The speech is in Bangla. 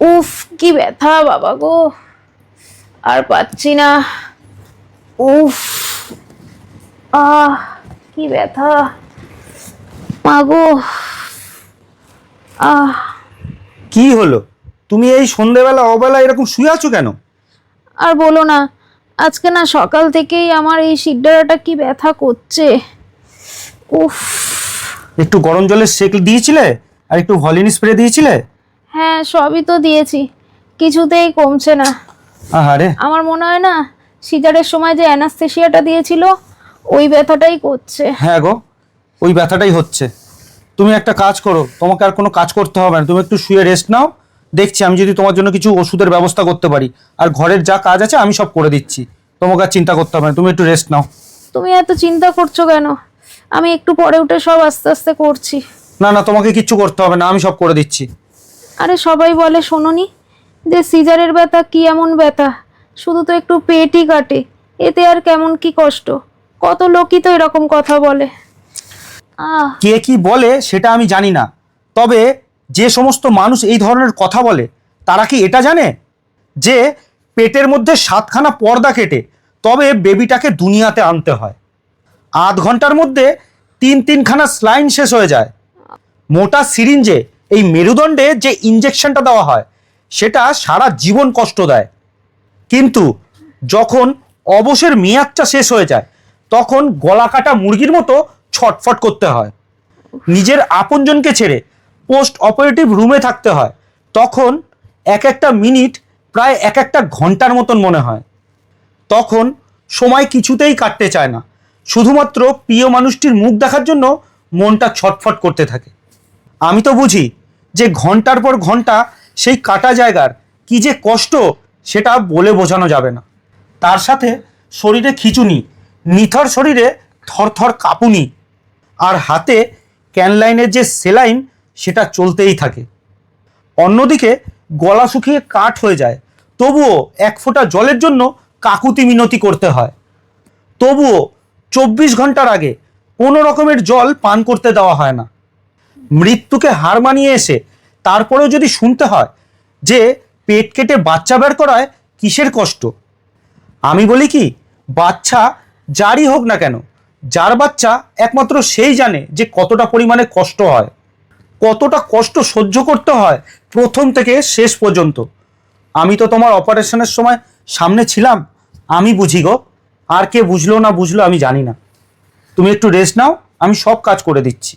উফ কি ব্যথা বাবা গো। আর পাচ্ছি না। উফ আহ কি ব্যথা। মা গো আহ। কি হলো? তুমি এই সন্ধেবেলা অবেলা এরকম শুয়ে আছো কেন? আর বলো না আজকে না সকাল থেকেই আমার এই শিরদাঁড়াটা কি ব্যথা করছে। উফ। একটু গরম জলের সেক দিয়েছিলে? আর একটু ভলিনি স্প্রে দিয়েছিলে? হ্যাঁ সবই তো দিয়েছি। কিছুতেই কমছে না। আহারে। আমার মনে হয় না সিজারের সময় যে অ্যানাস্থেশিয়াটা দিয়েছিল ওই ব্যথাটাই করছে। হ্যাঁ গো ওই ব্যথাটাই হচ্ছে। তুমি একটা কাজ করো তোমাকে আর কোনো কাজ করতে হবে না। তুমি একটু শুয়ে রেস্ট নাও। দেখছি আমি যদি তোমার জন্য কিছু ওষুধের ব্যবস্থা করতে পারি আর ঘরের যা কাজ আছে আমি সব করে দিচ্ছি। তোমাকে আর চিন্তা করতে হবে না তুমি একটু রেস্ট নাও। তুমি এত চিন্তা করছ কেন? আমি একটু পরে উঠে সব আস্তে আস্তে করছি। না না তোমাকে কিচ্ছু করতে হবে না আমি সব করে দিচ্ছি। আরে সবাই বলে শোনোনি যে সিজারের ব্যথা কি এমন ব্যথা? শুধু তো একটু পেটই কাটে, এতে আর কেমন কি কষ্ট? কত লোকই তো এরকম কথা বলে। কে কি বলে সেটা আমি জানি না। তবে যে সমস্ত মানুষ এই ধরনের কথা বলে, তারা কি এটা জানে? যে পেটের মধ্যে সাতখানা পর্দা কেটে, তবে বেবিটাকে দুনিয়াতে আনতে হয়। আধ ঘণ্টার মধ্যে তিন তিনখানা স্লাইন শেষ হয়ে যায়। মোটা সিরিঞ্জে এই মেরুদণ্ডে যে ইঞ্জেকশনটা দেওয়া হয়, সেটা সারা জীবন কষ্ট দেয়। কিন্তু যখন অবসর মেয়াদটা শেষ হয়ে যায়, তখন গলা কাটা মুরগির মতো ছটফট করতে হয়। নিজের আপনজনকে ছেড়ে পোস্ট অপারেটিভ রুমে থাকতে হয়। তখন এক একটা মিনিট প্রায় এক একটা ঘণ্টার মতন মনে হয়। তখন সময় কিছুতেই কাটতে চায় না। শুধুমাত্র প্রিয় মানুষটির মুখ দেখার জন্য মনটা ছটফট করতে থাকে। আমি তো বুঝি যে ঘণ্টার পর ঘণ্টা সেই কাটা জায়গার কি যে কষ্ট সেটা বলে বোঝানো যাবে না। তার সাথে শরীরে খিচুনি, নিথর শরীরে থরথর কাঁপুনি আর হাতে ক্যানলাইনের যে সেলাইন সেটা চলতেই থাকে। অন্যদিকে গলা শুকিয়ে কাঠ হয়ে যায়, তবুও এক ফোঁটা জলের জন্য কাকুতি মিনতি করতে হয়। তবুও চব্বিশ ঘণ্টার আগে কোনো রকমের জল পান করতে দেওয়া হয় না। মৃত্যুকে হার মানিয়ে এসে তারপরেও যদি শুনতে হয় যে পেট কেটে বাচ্চা বের করায় কিসের কষ্ট? আমি বলি কি, বাচ্চা যারই হোক না কেন, যার বাচ্চা একমাত্র সেই জানে যে কতটা পরিমাণে কষ্ট হয়, কতটা কষ্ট সহ্য করতে হয় প্রথম থেকে শেষ পর্যন্ত। আমি তো তোমার অপারেশনের সময় সামনে ছিলাম, আমি বুঝি গো, আর কে বুঝলো না বুঝলো আমি জানি না। তুমি একটু রেস্ট নাও, আমি সব কাজ করে দিচ্ছি।